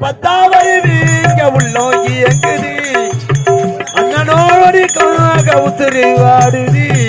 எப்பத்தான் வீங்க உள்ளோம் இயங்குது. அண்ணனோடிக்காக உத்திரி வாடுதி.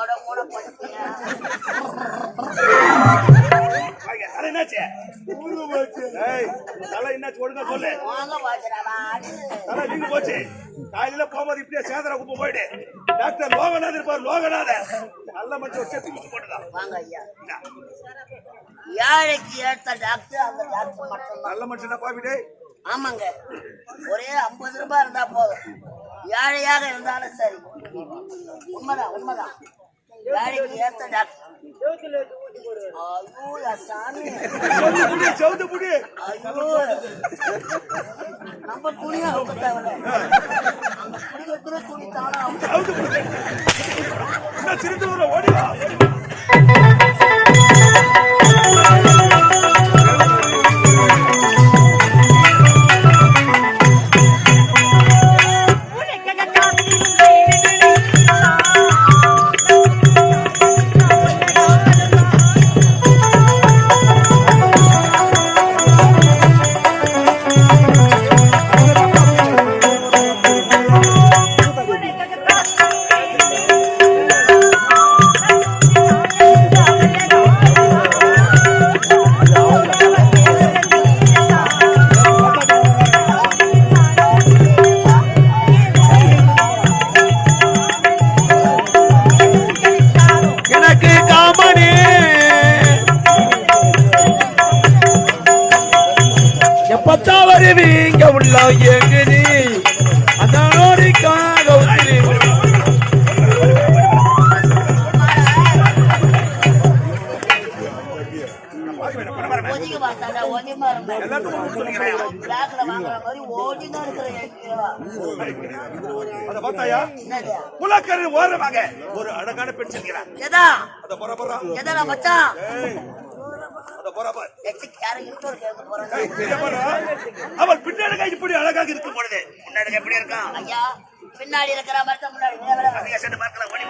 ஓட பண்ணிட்டேன் என்னாச்சு? தலை என்னாச்சு? ஒழுங்கா சொல்லு. தலை நீங்க போச்சு. காலையில போகும்போது இப்படியே சேதர குப்பை போயிடு டாக்டர் லோகநாதன் இருப்பார் லோகநாதன் நல்ல மனுஷன் ஒரு செத்து குப்பை போட்டுதான். வாங்க ஐயா. ஏழைக்கு ஏற்ற டாக்டர் அந்த டாக்டர் மட்டும்தான். நல்ல மனுஷனா பாவிடே ஆமாங்க. ஒரே ஐம்பது ரூபாய் இருந்தா போதும். ஏழையாக இருந்தாலும் சரி. உண்மைதான் உண்மைதான். ஏழைக்கு ஏத்த டாக்டர் சாமி புடி நம்ம துணியா துணி வைக்கிற துணி தானா ஓடி பார்த்தாயா என்னது குலக்கரு ஓரமாக ஒரு அழகான பெண் செல்கிறார். அவள் பின்னழகா இப்படி அழகாக இருக்கும் பொழுது. முன்னாடி எப்படி இருக்கான்? ஐயா பின்னாடி இருக்கிற மாதிரி தான் முன்னாடி. பார்க்கலாம். ஓடி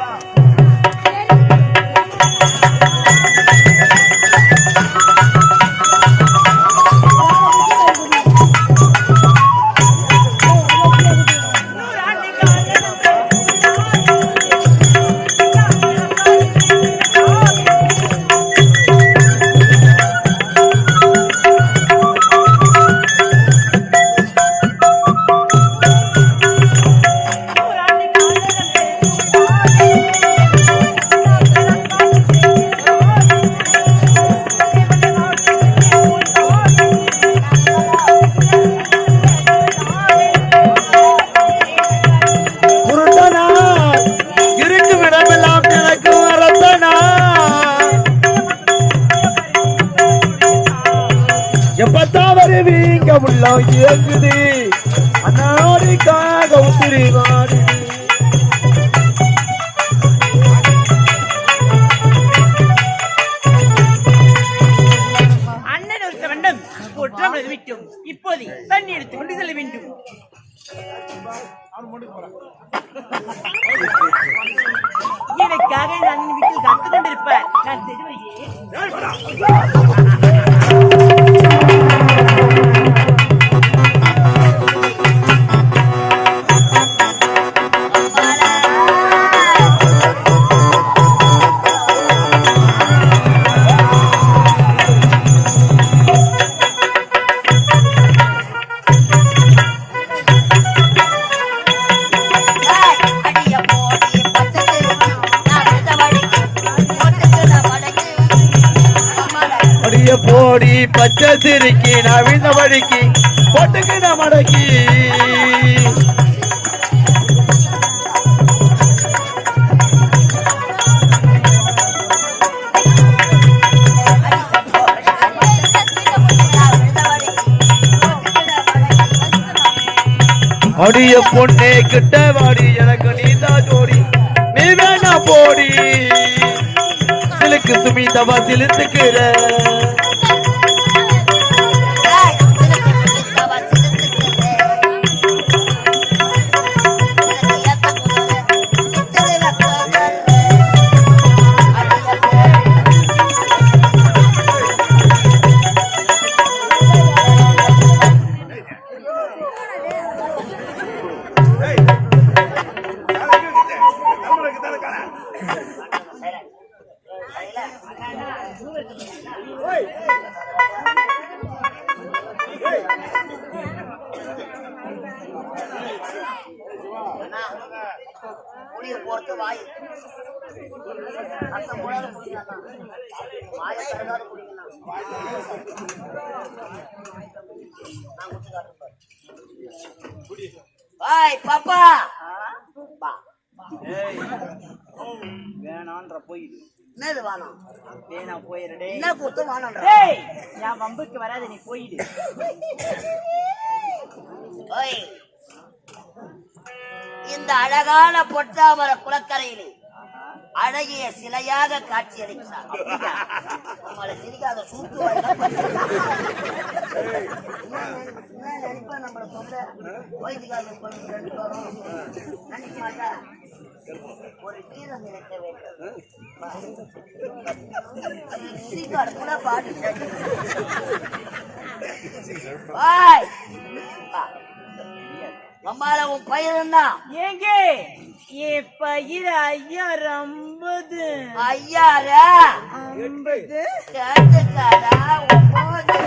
இப்போதை தண்ணி எடுத்து கொண்டு செல்ல வேண்டும். எனக்காக நான் வீட்டில் காத்து கொண்டிருப்பார் நான் தெரிவையே. அடிய போடி பச்சை சிரிக்கி நவீன வழிக்கு போட்டுக்கின மடக்கி. அடிய பொண்ணே கிட்ட வாடி எனக்கு நீதா ஜோடி. நீ வேணா போடி. சிலுக்கு சுமி தவா சிலுத்துக்கிற போறது வாய். அர்த்தம் போடாத குடிக்கலாம் வாயை திறக்காத குடிக்கலாம் நான் குடிச்சு காட்டுறேன் பாரு. வாய் பாப்பா. பா வேணான்ற போயிடு என்னது வேணாம் வேணா போயிடுடே. என்ன கொடுத்து டேய் என் வம்புக்கு வராது நீ போயிடு. ஓய். இந்த அழகான பொட்டாமர குளக்கரையிலே அழகிய சிலையாக காட்சி அளிக்கிறார் நம்மளை சிரிக்காத சூட்டு என்ன நினைப்பா நம்மள சொல்ல வயதுக்காக ரெண்டு நினைக்க மாட்டா ஒரு கீதம் நினைக்க வேண்டும் சிரிக்காடு கூட பாட்டு அம்மால உன் பயிர் என்ன ஏங்க? என் பயிர் ஐயாயிரம் ஐம்பது. ஐயார ஐம்பது? கேட்டுக்காரா ஒன்பது?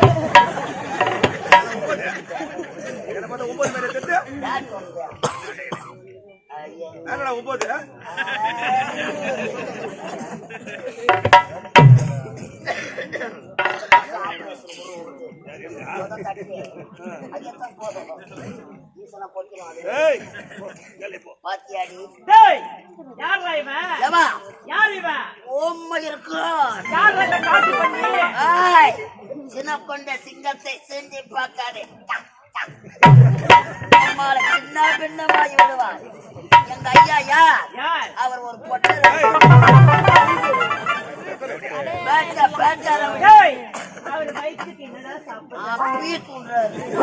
போதும் தட்டு. அது எத்தனை போதும்? ஈசனை பொறுக்கலாம் அது. ஏய், கேளு இப்போ. பாத்தியாடி? டேய் யாரா இவன் ஏம்மா, யார் இவன் உம்மை இருக்கிறான். யார் அந்த காட்டு பண்ணி ஏய், சின்ன கொண்ட சிங்கத்தை செஞ்சு பார்க்காதே சின்ன பின்னமாகி விடுவான் எங்க ஐயா யார் அவர் ஒரு பொட்டை பேட்டா அவர் வயிற்றுக்கு என்னடா சாப்பிட மாட்டேன்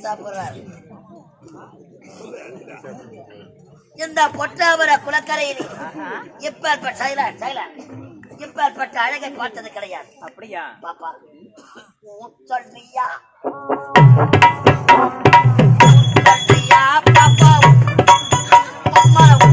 சாப்பிடுறாரு இந்த பொட்டாவர குளக்கரையில். இப்ப சைலண்ட் சைலண்ட் இப்பேற்பட்ட அழகை பார்த்தது கிடையாது. அப்படியா? பாப்பா சொல்றியா? சொல்றியா பாப்பா? அம்மா ஊ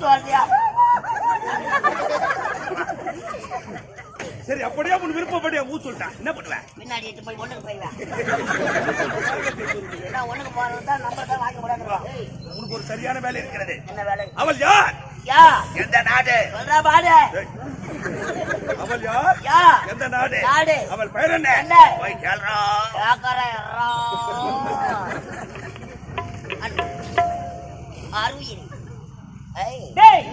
வரலையா சரி அப்படியே உன் விருப்பப்படியா ஊ சொல்லிட்டேன் என்ன பண்ணுவேன் பின்னாடி எட்டு போய் ஒண்ணுக்கு நம்ம தான் வாங்க முடியாது உனக்கு ஒரு சரியான வேலை இருக்கிறது. என்ன வேலை? அவள் யார்? யா. எந்த நாடு? சொல்றா பாடு. அவள் யார்? யா. எந்த நாடு? நாடு. அவள் பெயர் என்ன? என்ன? போய் கேள்றா ஏய் டேய்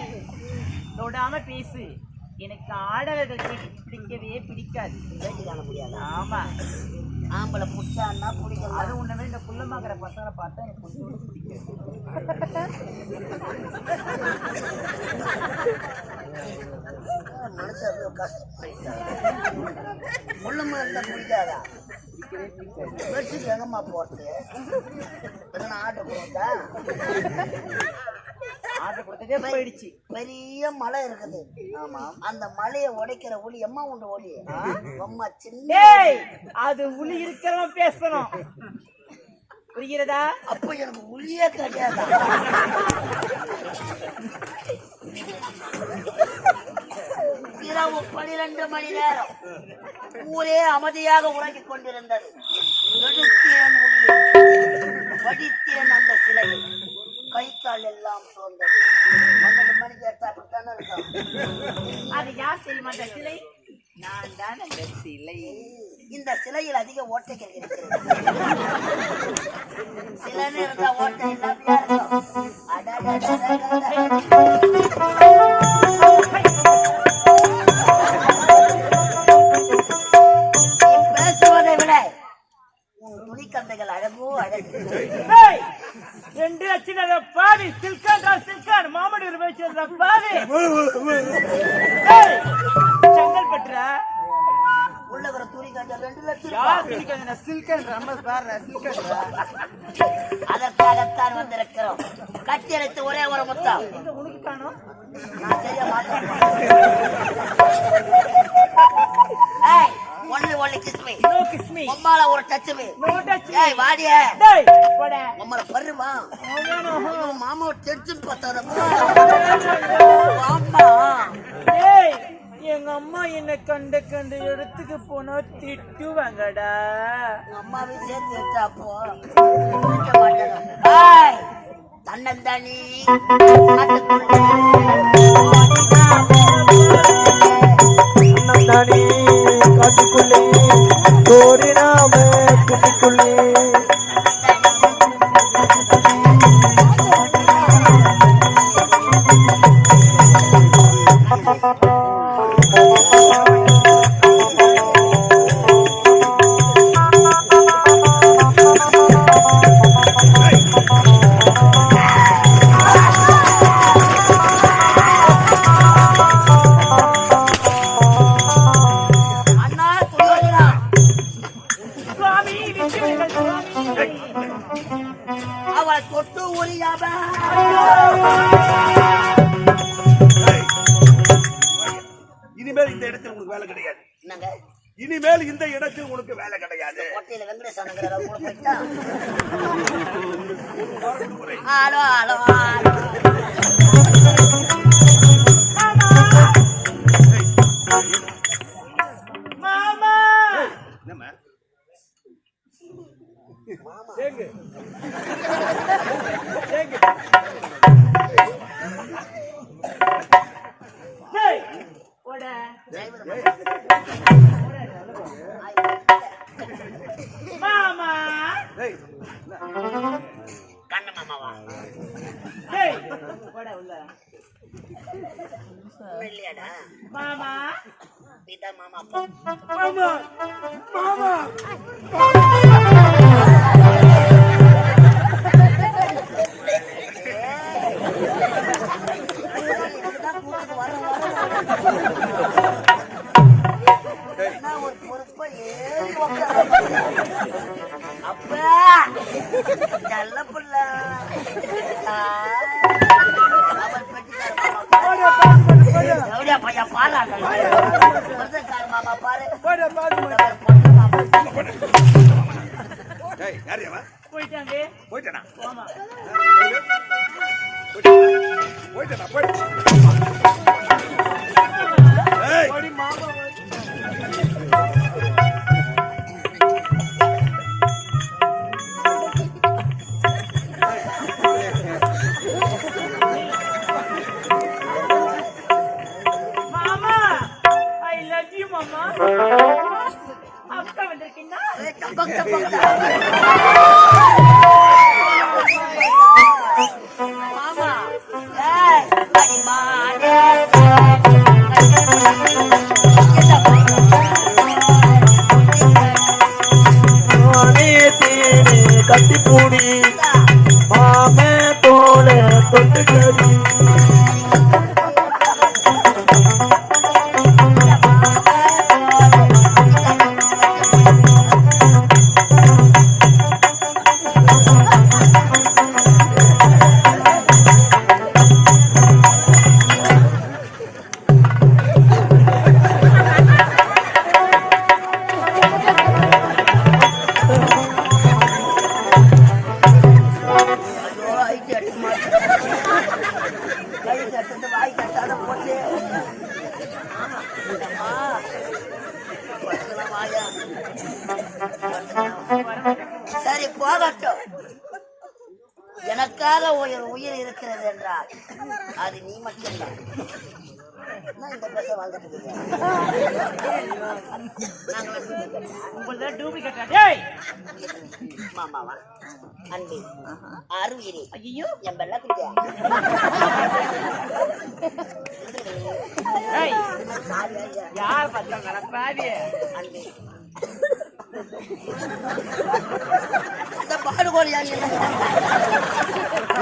தொடாம பேசு. எனக்கு ஆடவர்கள் பிடி- பிடிக்கவே பிடிக்காது. ஆமா. ஆம்பளை புடிச்சான்னா பிடிக்கும் அது உன்னை இந்த குள்ளமாக்குற பசங்களை பார்த்தா எனக்கு கொஞ்சம் பிடிக்காது மனுஷன் கஷ்டம் முள்ளமா இருந்தா பிடிக்காதா பெட்ஷீட் எங்கம்மா போட்டு ஆர்டர் கொடுத்தா? ஆர்டர் கொடுத்ததே போயிடுச்சு. பெரிய மலை இருக்குது. ஆமா. அந்த மலையை உடைக்கிற ஒளி எம்மா உண்டு ஒளி அம்மா சின்ன அது உளி இருக்கிறவன் பேசணும். புரிகிறதா? அப்ப எனக்கு ஒளியே கிடையாது இரவு பனிரெண்டு மணி நேரம். ஊரே அமைதியாக உறங்கிக் கொண்டிருந்தது. எடுத்தேன் ஒளியை அந்த சிலையை. கை கால் எல்லாம் சோர்ந்தது பன்னெண்டு மணிக்கு எடுத்தா அப்படித்தானே இருக்கும்? அது யார் தெரியுமா அந்த சிலை? நான் தான். அந்த சிலை. இந்த சிலையில் அதிக ஓட்டைகள் இருக்கிறது சில நேரத்துல ஓட்டை இல்லாமையா இருக்கும். துணிக்கந்தைகள் அழகோ அழகு. ரெண்டு லட்சம் பாவி சில்கான் சில்கான். மாமடி வச்சிருந்த பாவி. டேய் செங்கல்பட்டுறா உள்ளவர துணி கஞ்சல் ரெண்டு லட்சம் யார் சில்கன் நம்ம பாரு சில்கன் அதற்காகத்தான் வந்திருக்கிறோம். கட்டி அழைத்து ஒரே ஒரு முத்தம். உனக்கு காணும்? நான் சரியா மாட்டேன். ஏய் ஒண்ணு ஒண்ணு கிஸ்மி நோ கிஸ் மீ உம்மால ஒரு டச் மீ நோ டச் ஏய் வாடிய. டேய் போடா. உம்மல பருவா அவனோ மாமா டென்ஷன் பார்த்தாரப்பா ஆமா டேய் எங்க அம்மா என்ன கண்ட கண்ட இடத்துக்கு போனா திட்டுவாங்கடா. அம்மாவையும் சேர்த்து வச்சா அப்போ. ஏய் தன்னந்தானி. தேனே கட்டி பூடி. மாமே தோலை தொட்டு ஐயோ, எனக்காக உயிர் உயிர் இருக்கிறது என்றால் அது நீ மட்டும்தான். இந்த பேச வாழ்ந்துட்டு மாமாவா அன்பி. ஆறுயிரி ஐயோ என் பெல்ல குட்டியா டேய் யார் பார்த்தாங்க பாதி அன்பி. இந்த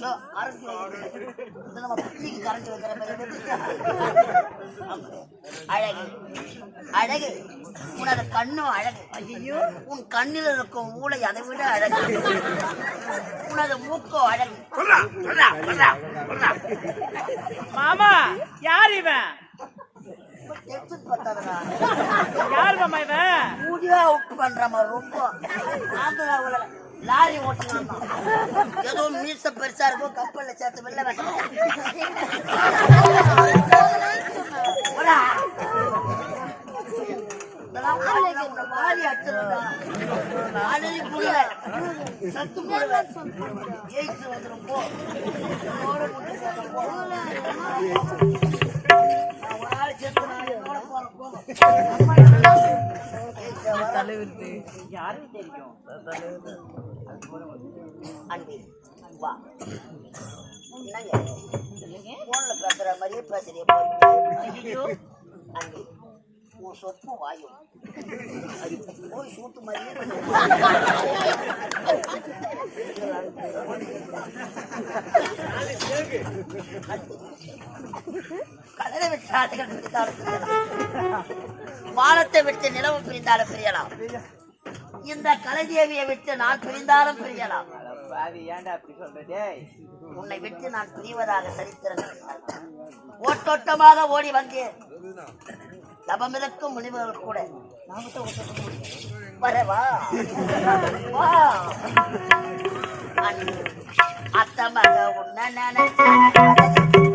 சோ, அரசு நம்ம பிள்ளைக்கு கரண்ட் வைக்கிற மாதிரி அழகு. அழகு. உனது கண்ணும் அழகு. ஐயோ உன் கண்ணில் இருக்கும் மூளை அதை விட அழகு. உனது மூக்கோ அழகு. சொல்றா சொல்றா சொல்றா சொல்றா. மாமா யார் இவன்? யார் மாமா இவன்? மூடியா அவுட் பண்றாம ரொம்ப. ஆந்திராவுல லாரி ஓட்டுனா ஏதோ மீச பெருசா இருக்கும் கப்பல்ல சேர்த்து வெளில சத்து வந்துடும் போ. யாருக்கு தெரியும்? அன்பி வா. என்னங்க? போன்ல பேசுற மாதிரியே பேசுறிய ஐயோ. அன்பி உன் சொப்பு வாயும் போய் சூட்டு மாதிரியே கடலை விட்டு ஆட்டுகள் பிரிந்தாலும் வானத்தை விட்டு நிலவு பிரிந்தாலும் பிரியலாம். இந்த கலைதேவியை விட்டு நான் பிரிந்தாலும் பிரியலாம். உன்னை விட்டு நான் பிரிவதாக சரித்திரங்கள் ஓட்டோட்டமாக ஓடி வந்தேன் தபமிதக்கும் முனிவர்கள் கூட. வரவா வா. அன்பு அத்தமாக உன்ன நினைச்சு